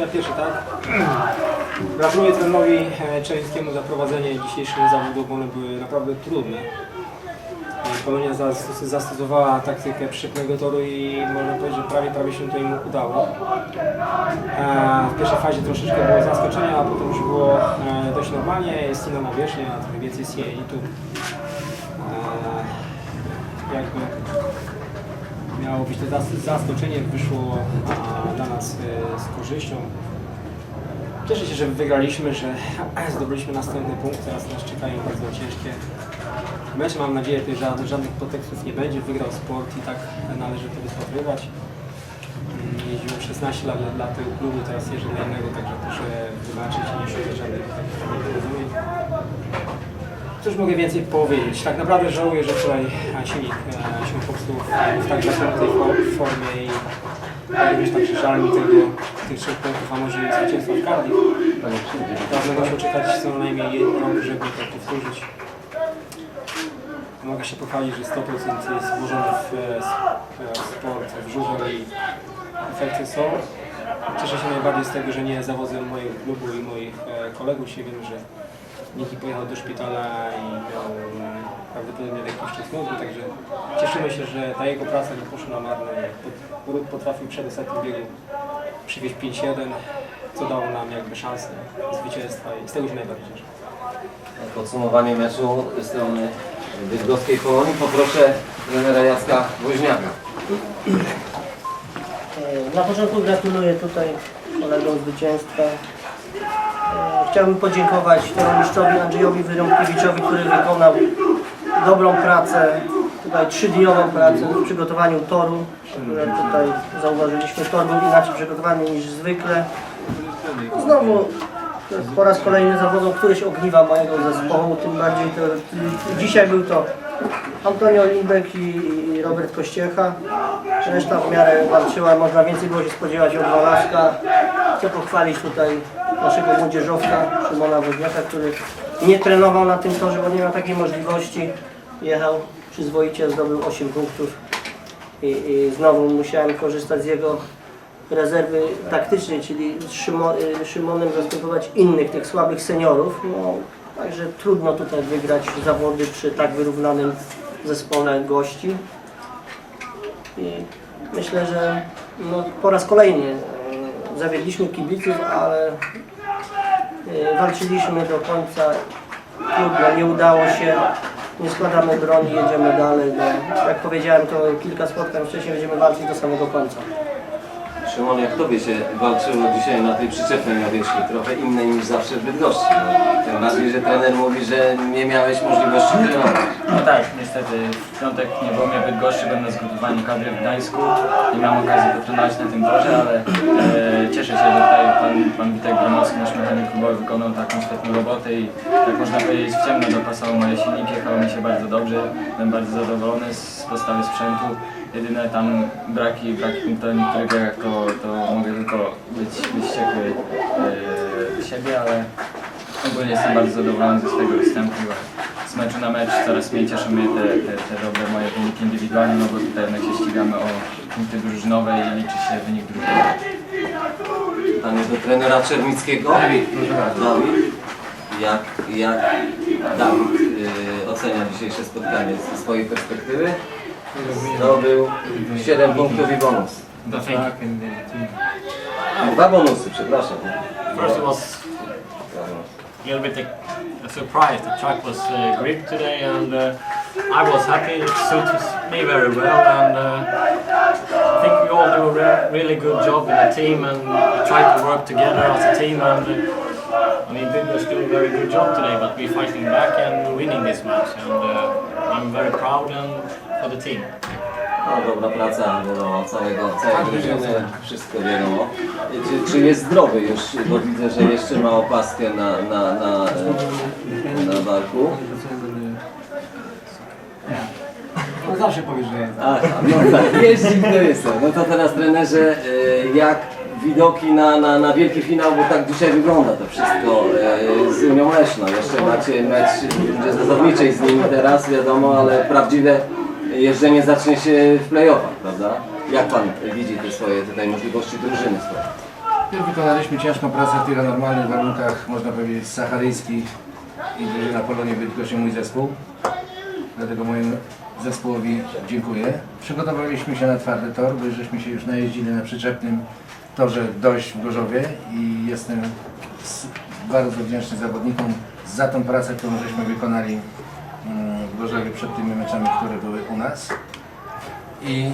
Ja pierwszy, tak? Gratuluję trenerowi e, Czerwińskiemu za prowadzenie dzisiejszych zawodów, bo one były naprawdę trudne. Polonia zastos- zastosowała taktykę przyszepnego toru i można powiedzieć, że prawie, prawie się to im udało. E, W pierwszej fazie troszeczkę było zaskoczenia, a potem już było e, dość normalnie, jest inna nawierzchnia, trochę więcej sienitu. Jakby zas- zaskoczenie, wyszło dla nas e, z korzyścią. Cieszę się, że wygraliśmy, że zdobyliśmy następny punkt. Teraz nas czekają bardzo ciężkie mecze. Mam nadzieję, że żadnych, podtekstów nie będzie. Wygrał sport i tak należy to wypatrywać. Mm, Jeździłem 16 lat dla, tego klubu, teraz jeżdżę dla innego, także proszę wybaczyć i nie szukać żadnych nieporozumień. Cóż mogę więcej powiedzieć? Tak naprawdę żałuję, że wczoraj e, silnik e, się po prostu w tak formie i również także żal mi tego, tych trzech punktów, a może i zwycięstwa w Cardiff. Będę musiał czekać co najmniej jeden rok, żeby to powtórzyć. Mogę się pochwalić, że 100% jest włożone w e, e, w sport, w żużel i efekty są. Cieszę się najbardziej z tego, że nie zawodzę mojego klubu i moich e, kolegów. Się wiem, że Niki pojechał do szpitala i miał e, prawdopodobnie lekki szczyt mózgu, także cieszymy się, że ta jego praca nie poszła na marne. Ród potrafił przed ostatnim biegu przywieźć 5-1, co dało nam jakby szansę zwycięstwa i z tego się najbardziej cieszę. Podsumowanie meczu ze strony Bydgoskiej Polonii poproszę trenera Jacka Woźniaka. E, Na początku gratuluję tutaj kolegom zwycięstwa. Chciałbym podziękować mistrzowi Andrzejowi Wyrąbkiewiczowi, który wykonał dobrą pracę, tutaj trzydniową pracę w przygotowaniu toru. które Tutaj zauważyliśmy, tor był inaczej przygotowany niż zwykle. Znowu po raz kolejny zawodzą któreś ogniwa mojego zespołu, tym bardziej to, dzisiaj był to Antonio Lindek i, i Robert Kościecha. Reszta w miarę walczyła, można więcej było się spodziewać od Walaska. Chcę pochwalić tutaj naszego młodzieżowca Szymona Woźniaka, który nie trenował na tym torze, bo nie miał takiej możliwości. Jechał przyzwoicie, zdobył 8 punktów i, i znowu musiałem korzystać z jego rezerwy taktycznej, czyli Szymo, y, Szymonem zastępować innych, tych słabych seniorów. No, także trudno tutaj wygrać zawody przy tak wyrównanym zespole gości. I myślę, że no, po raz kolejny zawiedliśmy kibiców, ale e, walczyliśmy do końca. Trudno, nie udało się. Nie składamy broni, jedziemy dalej. No, jak powiedziałem, to kilka spotkań wcześniej będziemy walczyć do samego końca. Szymon, jak Tobie się walczyło dzisiaj na tej przyczepnej nawierzchni, trochę innej niż zawsze w Bydgoszczy. Tym bardziej, że trener mówi, że nie miałeś możliwości trenować. No tak, niestety w piątek nie było mnie w Bydgoszczy, będę zgotowany kadry w Gdańsku. Nie miałem okazji potrenować na tym torze, ale e, cieszę się, że tutaj pan, pan Witek Gromowski, nasz mechanik klubowy, wykonał taką świetną robotę i tak można powiedzieć w ciemno dopasował moje silniki, jechało mi się bardzo dobrze, byłem bardzo zadowolony z postawy sprzętu. Jedyne tam braki, braki punktowe w niektórych grach to, to mogę tylko być, być wściekły z siebie, ale Ogólnie jestem bardzo zadowolony ze swojego występu. Z meczu na mecz coraz mniej cieszą mnie te, te, te dobre moje wyniki indywidualne, no bo tutaj jednak się ścigamy o punkty drużynowe i liczy się wynik drużynowy. Pytanie do trenera Czernickiego. Dawid. Jak, jak Dawid y, ocenia dzisiejsze spotkanie z swojej perspektywy? Zdobył 7 punktów i bonus. Dwa bonusy, przepraszam. First, it was a little bit a surprise. The track was uh, grip today, and uh, I was happy. It suits me very well, and uh, I think we all do a re- really good job in the team, and we try to work together as a team. And uh, I mean, Bidgo's doing a very good job today, but we're fighting back and winning this match, and uh, I'm very proud and for the team. No, dobra praca wiadomo, całego, całej drużyny, wszystko wiadomo. Czy, czy jest zdrowy już, bo widzę, że jeszcze ma opaskę na, na, na, e, na barku. No zawsze powiesz, że jest. Aha, no tak, jest i to jest. No to teraz trenerze, e, jak widoki na, na, na wielki finał, bo tak dzisiaj wygląda to wszystko e, z Unią Leszno. Jeszcze macie mecz zasadniczej z nimi teraz, wiadomo, ale prawdziwe jeżdżenie zacznie się w playoffach, prawda? Jak Pan widzi te swoje tutaj możliwości drużyny swoje? Wykonaliśmy ciężką pracę w tych normalnych warunkach, można powiedzieć, saharyjskich i drużyna Polonii Bydgoszcz mój zespół. Dlatego mojemu zespołowi dziękuję. Przygotowaliśmy się na twardy tor, bo żeśmy się już najeździli na przyczepnym torze dość w Gorzowie i jestem bardzo wdzięczny zawodnikom za tą pracę, którą żeśmy wykonali Gorzowie przed tymi meczami, które były u nas. I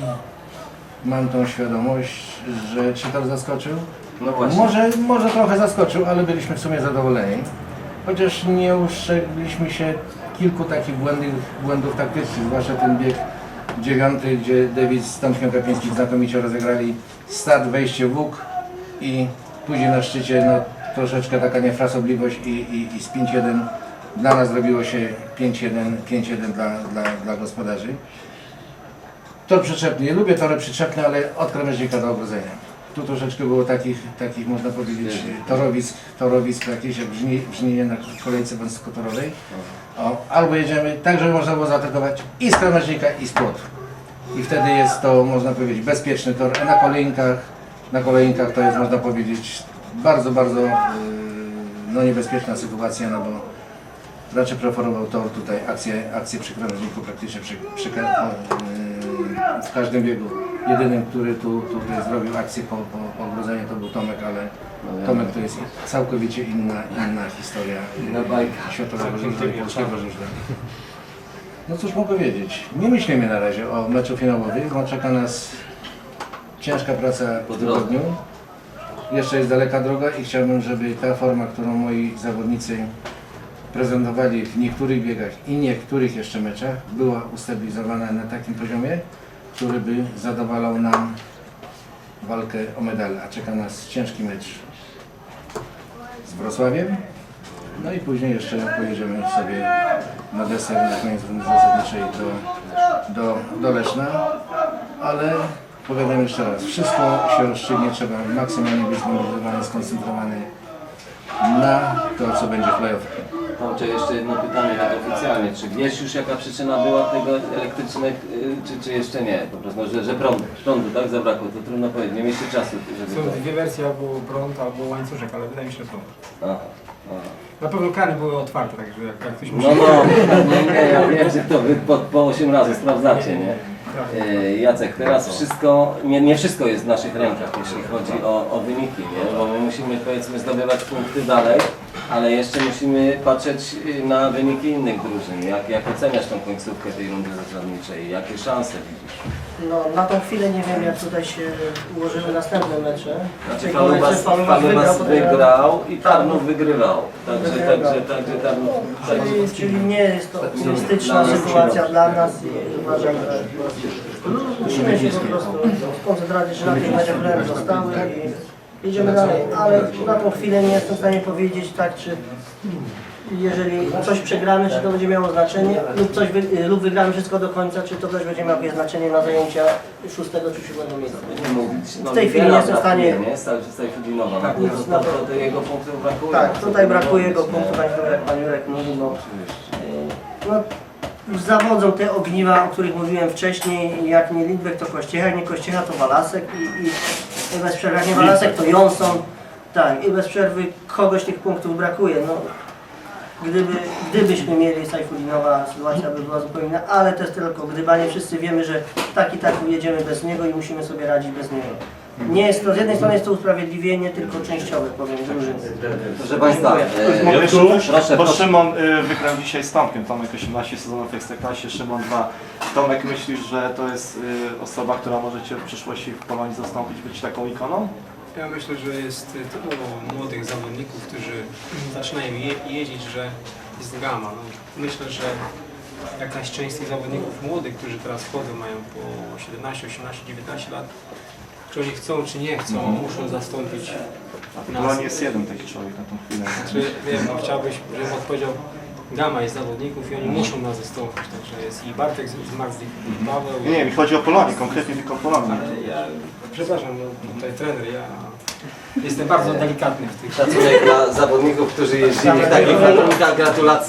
mam tą świadomość, że czy tor zaskoczył? No właśnie. Może, może trochę zaskoczył, ale byliśmy w sumie zadowoleni. Chociaż nie uszczegliśmy się kilku takich błędów, błędów taktycznych, zwłaszcza ten bieg dziewiąty, gdzie David z Tomkiem Kapińskim znakomicie rozegrali start, wejście w łuk i później na szczycie no, troszeczkę taka niefrasobliwość i, i, i z 5-1 dla nas zrobiło się 5-1 5-1 dla, dla, dla gospodarzy. Tor przyczepny. Ja lubię tory przyczepne, ale od krawężnika do ogrodzenia. Tu troszeczkę było takich, takich można powiedzieć, torowisk, torowisk jakieś jak w Żninie na kolejce wąskotorowej. O, albo jedziemy tak, żeby można było zaatakować i z krawężnika, i z płotu. I wtedy jest to, można powiedzieć, bezpieczny tor. A na kolejnkach, na kolejnkach to jest, można powiedzieć, bardzo, bardzo yy, no, niebezpieczna sytuacja, no bo raczej preferował tor tutaj akcję, akcję przy krawężniku praktycznie przy, przy, yy, w każdym biegu. Jedynym, który tu tutaj zrobił akcję po, po, po ogrodzeniu to był Tomek, ale Tomek to jest całkowicie inna, inna historia Inna bajka. światowego żużla i polskiego żużla. No cóż mogę powiedzieć, nie myślimy na razie o meczu finałowym, bo czeka nas ciężka praca Po tygodniu. Jeszcze jest daleka droga i chciałbym, żeby ta forma, którą moi zawodnicy prezentowali w niektórych biegach i niektórych jeszcze meczach, była ustabilizowana na takim poziomie, który by zadowalał nam walkę o medal. A czeka nas ciężki mecz z Wrocławiem. No i później jeszcze pojedziemy sobie na deser na koniec rundy zasadniczej do, do, do Leszna. Ale powiadam jeszcze raz, wszystko się rozstrzygnie, trzeba maksymalnie być zmobilizowany, skoncentrowany na to, co będzie w playoffie. Tomcze, jeszcze jedno pytanie tak oficjalnie. Czy wiesz już jaka przyczyna była tego elektrycznego, y, czy, czy jeszcze nie? Po prostu, że, że prądu, prądu tak zabrakło, to trudno powiedzieć, nie mieliście czasu, żeby Są to... dwie wersje, albo prąd, albo łańcuszek, ale wydaje mi się, że prąd. Aha, aha. Na pewno krany były otwarte, także jak, jak ktoś musi... No no, nie, nie, ja wiem, że to wy po, po 8 razy sprawdzacie, nie? E, Jacek, teraz wszystko, nie, nie wszystko jest w naszych rękach, jeśli chodzi o, o wyniki, nie? bo my musimy powiedzmy zdobywać punkty dalej, ale jeszcze musimy patrzeć y, na wyniki innych drużyn. Jak, jak oceniasz tą końcówkę tej rundy zasadniczej? Jakie szanse widzisz? No, na tą chwilę nie wiem, jak tutaj się ułożyły następne mecze. Znaczy Tego Falubas, potem- wygrał i Tarnów wygrywał. Także, Wygrał. także, także Tarnów... Czyli, czyli nie jest to optymistyczna sytuacja dla nas i uważam, że musimy się po prostu skoncentrować, że na tych meczach, które zostały i jedziemy dalej. Ale na tą chwilę nie jestem w stanie powiedzieć tak, czy jeżeli coś przegramy, czy to będzie miało znaczenie, lub, coś wy, lub wygramy wszystko do końca, czy to też będzie miało jakieś znaczenie na zajęcia szóstego czy siódmego miejsca. no, W tej chwili nie jestem w stanie- Nie, z tej- z tej chwili nowa. Tak, no, nic to, na to, to- to jego punktów brakuje. Tak, Co tutaj brakuje robić, go nie? punktu, tak jak pan Jurek mówił, no, Oczywiście. No zawodzą te ogniwa, o których mówiłem wcześniej, jak nie Lindberg to Kościecha, jak nie Kościecha to Walasek i, i, bez przerwy, jak nie Walasek to Johnson, tak, i bez przerwy kogoś tych punktów brakuje, no. Gdyby, gdybyśmy mieli Sajfudinowa, sytuacja by była zupełnie inna, ale to jest tylko gdybanie. Wszyscy wiemy, że tak i tak jedziemy bez niego i musimy sobie radzić bez niego. Nie jest to, z jednej strony jest to usprawiedliwienie, tylko częściowe, powiem, drużyny. Proszę Państwa, e, Mogę proszę, Bo proszę. Szymon y, wygrał dzisiaj z Tomkiem. Tomek 18 sezonów w Ekstraklasie, Szymon 2. Tomek, myślisz, że to jest y, osoba, która może Cię w przyszłości w Polonii zastąpić, być taką ikoną? Ja myślę, że jest tylu młodych zawodników, którzy zaczynają je, jeździć, że jest gama. No, myślę, że jak najczęściej zawodników młodych, którzy teraz wchodzą, mają po 17, 18, 19 lat, czy oni chcą, czy nie chcą, muszą zastąpić nas. Polonii jest jeden taki człowiek na tą chwilę. Znaczy, wiem, no, chciałbyś, żebym odpowiedział, gama jest zawodników i oni muszą nas zastąpić, także jest i Bartek z, z i Paweł. Nie, nie, mi chodzi o Polonię, konkretnie tylko o Polonię. Ale ja, przepraszam, no, tutaj trener, ja jestem bardzo delikatny w tych Szacunek dla zawodników, którzy jeździli w takich warunkach. Gratulacje.